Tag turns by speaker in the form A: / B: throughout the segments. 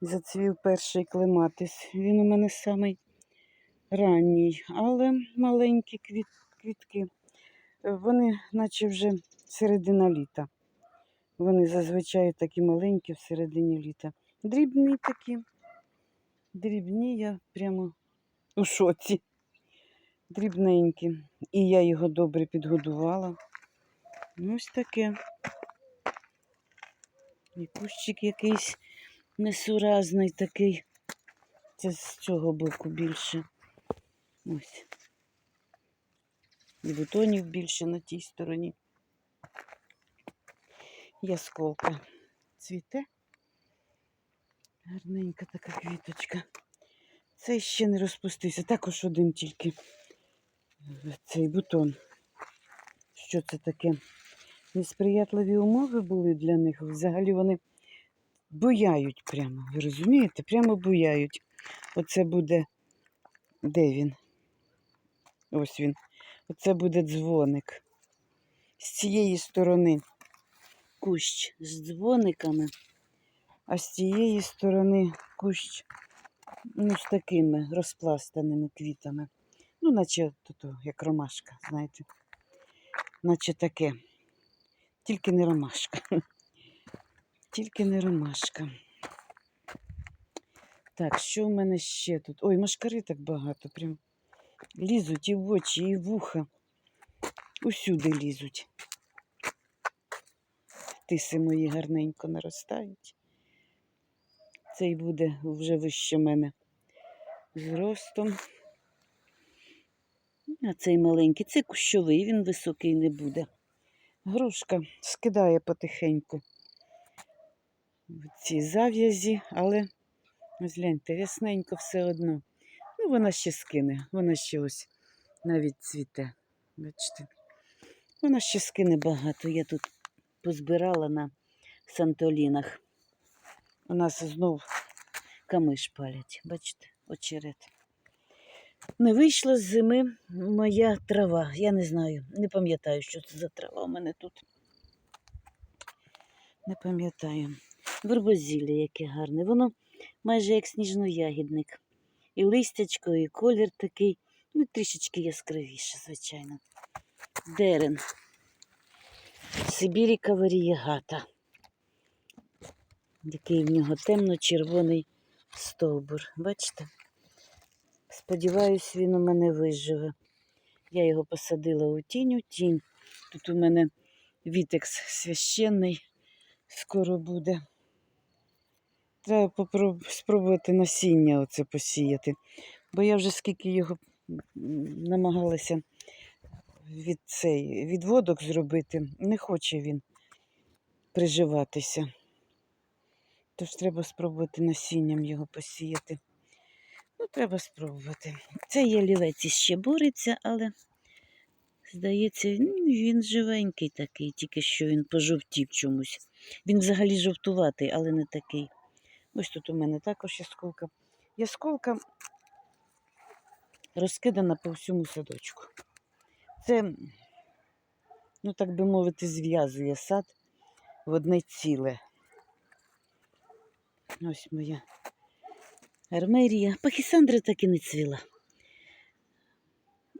A: Зацвів перший клематис. Він у мене самий ранній, але маленькі квіт, квітки. Е, Вони наче вже середина літа. Вони зазвичай такі маленькі в середині літа. Дрібні такі. Дрібні, я прямо у шоці. Дрібненькі. І я його добре підгодувала. Ось таке. І кущик якийсь несуразний такий. Це з цього боку більше. Ось. І бутонів більше на тій стороні. Ясколка цвіте. Гарненька така квіточка. Цей ще не розпустився. Також один тільки цей бутон. Що це таке? Несприятливі умови були для них. Взагалі вони буяють прямо. Ви розумієте? Прямо буяють. Оце буде. Де він? Ось він. Оце буде дзвоник. З цієї сторони кущ з дзвониками, а з цієї сторони кущ ну, з такими розпластаними квітами. Ну, наче тут, як ромашка, знаєте. Наче таке. Тільки не ромашка. Тільки не ромашка. Так, що в мене ще тут? Ой, машкари так багато. Прям лізуть і в очі, і в вуха. Усюди лізуть. Тиси мої гарненько наростають. Цей буде вже вище мене зростом. А цей маленький, це кущовий, він високий не буде. Грушка скидає потихеньку в ці зав'язі, але ось гляньте, рясненько все одно. Ну, вона ще скине, вона ще ось навіть цвіте. Бачите? Вона ще скине багато. Я тут позбирала на сантолінах. У нас знов камиш палять. Бачите, очерет. Не вийшла з зими моя трава. Я не знаю, не пам'ятаю, що це за трава у мене тут. Не пам'ятаю. Вербозілля яке гарне. Воно майже як сніжноягідник. І листячко, і колір такий, ну трішечки яскравіше, звичайно. Дерен. Сибіріка варієгата. Який в нього темно-червоний стовбур. Бачите? Сподіваюсь, він у мене виживе. Я його посадила у тінь у тінь. Тут у мене вітекс священний скоро буде. Треба спробувати насіння оце посіяти. Бо я вже скільки його намагалася від цей відводок зробити, не хоче він приживатися. Тож треба спробувати насінням його посіяти. Ну, треба спробувати. Це ялівець іще бореться, але, здається, ну, він живенький такий, тільки що він пожовтів чомусь. Він взагалі жовтуватий, але не такий. Ось тут у мене також ясколка. Ясколка розкидана по всьому садочку. Це, ну так би мовити, зв'язує сад в одне ціле. Ось моя армерія. Пахісандра так і не цвіла.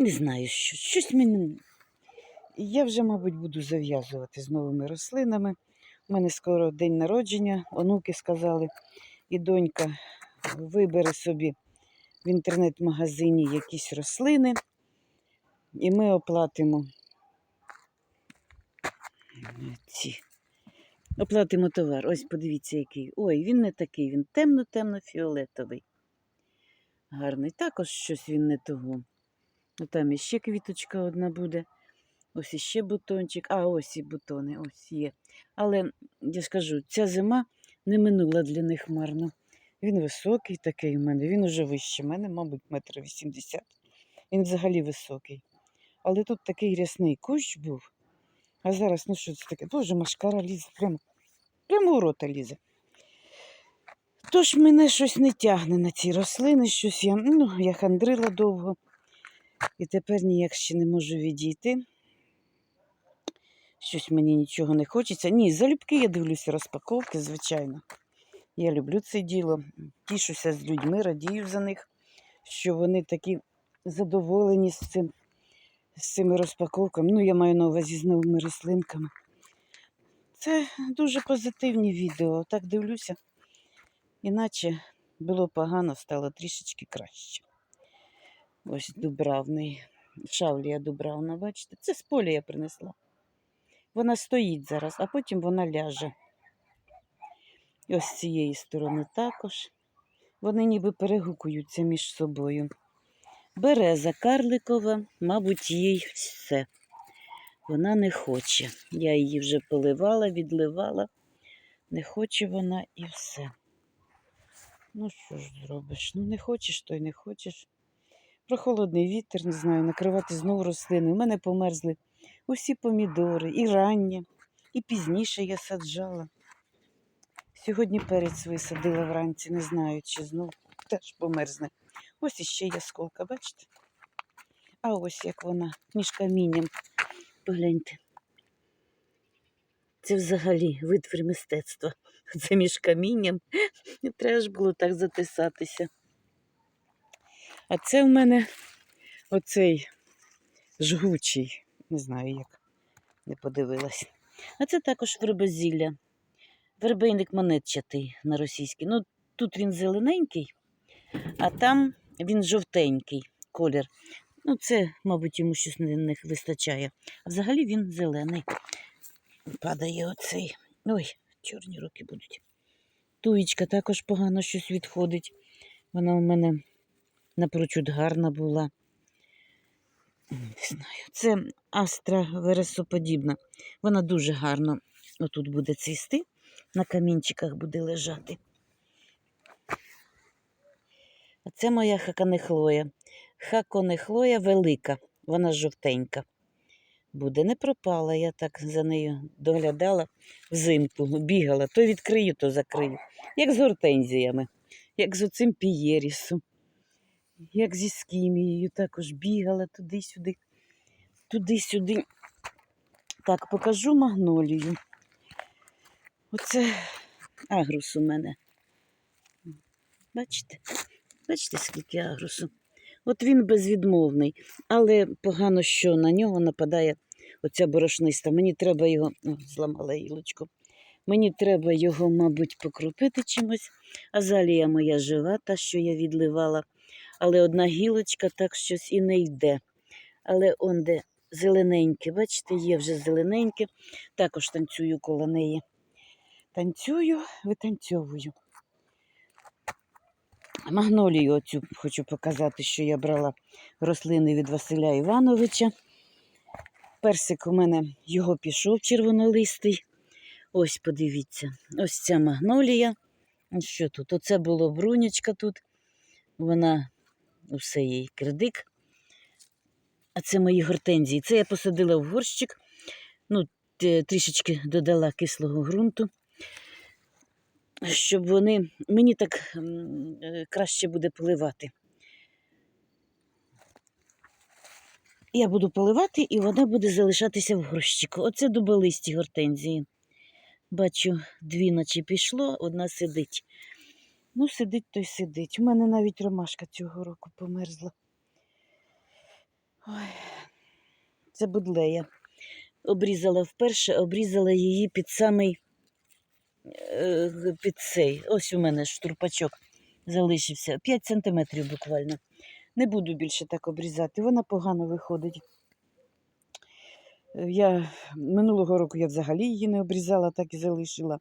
A: Не знаю, що. Щось мені. Я вже, мабуть, буду зав'язувати з новими рослинами. У мене скоро день народження, онуки сказали, і донька вибере собі в інтернет-магазині якісь рослини, і ми оплатимо ці. Оплатимо товар. Ось подивіться, який. Ой, він не такий, він темно-темно-фіолетовий. Гарний. Також щось він не того. Ну, Там іще квіточка одна буде. Ось іще бутончик. А, ось і бутони, ось є. Але я ж кажу, ця зима не минула для них марно. Він високий такий у мене, він уже вище мене, мабуть, метр вісімдесят. Він взагалі високий. Але тут такий рясний кущ був. А зараз, ну що це таке? Боже, машкара лізе, прямо, прямо у рота лізе. Тож мене щось не тягне на ці рослини, щось я, ну, я хандрила довго. І тепер ніяк ще не можу відійти. Щось мені нічого не хочеться. Ні, залюбки я дивлюся розпаковки, звичайно. Я люблю це діло, тішуся з людьми, радію за них, що вони такі задоволені з цим, з цими розпаковками. Ну, я маю на увазі з новими рослинками. Це дуже позитивні відео. Так дивлюся. Іначе було погано, стало трішечки краще. Ось дубравний. Шавлія дубравна, бачите? Це з поля я принесла. Вона стоїть зараз, а потім вона ляже. І ось з цієї сторони також. Вони ніби перегукуються між собою. Береза карликова, мабуть, їй все. Вона не хоче. Я її вже поливала, відливала. Не хоче вона і все. Ну, що ж зробиш? Ну, не хочеш, то й не хочеш. Прохолодний вітер, не знаю, накривати знову рослини. У мене померзли усі помідори, і ранні, і пізніше я саджала. Сьогодні перець висадила вранці, не знаю, чи знов теж померзне. Ось іще ясколка, бачите? А ось як вона між камінням. Погляньте. Це взагалі витвір мистецтва. Це між камінням. Треба ж було так затисатися. А це в мене оцей жгучий, не знаю як, не подивилась. А це також вербозілля. Вербейник монетчатий на російський. Ну, тут він зелененький, а там він жовтенький колір. Ну, це, мабуть, йому щось не, не вистачає. А взагалі він зелений. Падає оцей. Ой, чорні руки будуть. Туєчка також погано щось відходить. Вона у мене напрочуд гарна була. Не знаю. Це астра вересоподібна. Вона дуже гарно отут буде цвісти, на камінчиках буде лежати. А це моя хаканехлоя. Хаконехлоя велика, вона жовтенька. Буде, не пропала, я так за нею доглядала взимку, бігала, то відкрию, то закрию. Як з гортензіями, як з оцим пієрісом, як зі скімією також бігала туди-сюди, туди-сюди. Так, покажу магнолію. Оце агрус у мене. Бачите? Бачите, скільки агрусу? От він безвідмовний, але погано, що на нього нападає оця борошниста. Мені треба його, О, зламала гілочку. Мені треба його, мабуть, покропити чимось. Азалія моя жива, та, що я відливала, але одна гілочка так щось і не йде. Але он де зелененьке, бачите, є вже зелененьке, також танцюю коло неї. Танцюю, витанцьовую. Магнолію оцю хочу показати, що я брала рослини від Василя Івановича. Персик у мене його пішов червонолистий. Ось подивіться, ось ця магнолія. Що тут? Оце було брунячка тут. Вона усе їй кредик. А це мої гортензії. Це я посадила в горщик. Ну, трішечки додала кислого ґрунту щоб вони мені так е, краще буде поливати. Я буду поливати, і вона буде залишатися в горщику. Оце дуболисті гортензії. Бачу, дві наче пішло, одна сидить. Ну, сидить, то й сидить. У мене навіть ромашка цього року померзла. Ой, це будлея. Обрізала вперше, обрізала її під самий е, під цей. Ось у мене штурпачок залишився. 5 сантиметрів буквально. Не буду більше так обрізати, вона погано виходить. Я минулого року я взагалі її не обрізала, так і залишила.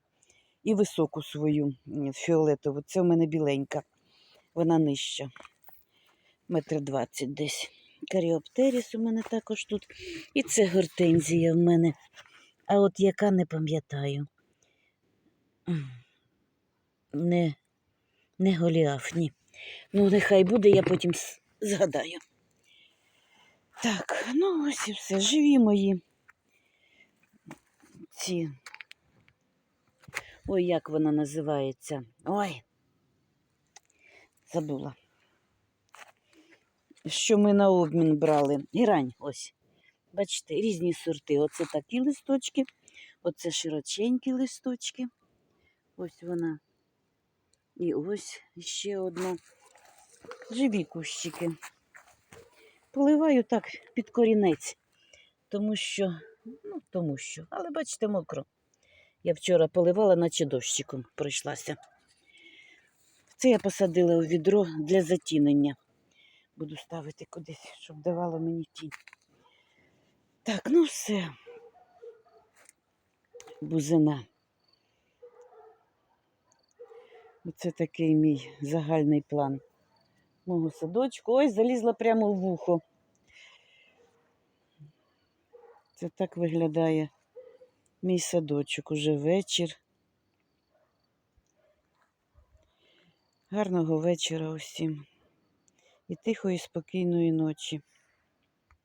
A: І високу свою фіолетову. Це у мене біленька. Вона нижча. Метр двадцять десь. Каріоптеріс у мене також тут. І це гортензія в мене. А от яка не пам'ятаю. Не, не голіаф, ні. Ну, нехай буде, я потім згадаю. Так, ну ось і все. Живі мої. Ці. Ой, як вона називається? Ой. Забула. Що ми на обмін брали? Герань, ось. Бачите, різні сорти. Оце такі листочки, оце широченькі листочки. Ось вона І ось ще одна. Живі кущики. Поливаю так під корінець, тому що, ну, тому що, але бачите, мокро. Я вчора поливала, наче дощиком пройшлася. Це я посадила у відро для затінення. Буду ставити кудись, щоб давало мені тінь. Так, ну все. Бузина. Оце такий мій загальний план мого садочку. Ой, залізла прямо в вухо. Це так виглядає мій садочок уже вечір. Гарного вечора усім і тихої, спокійної ночі.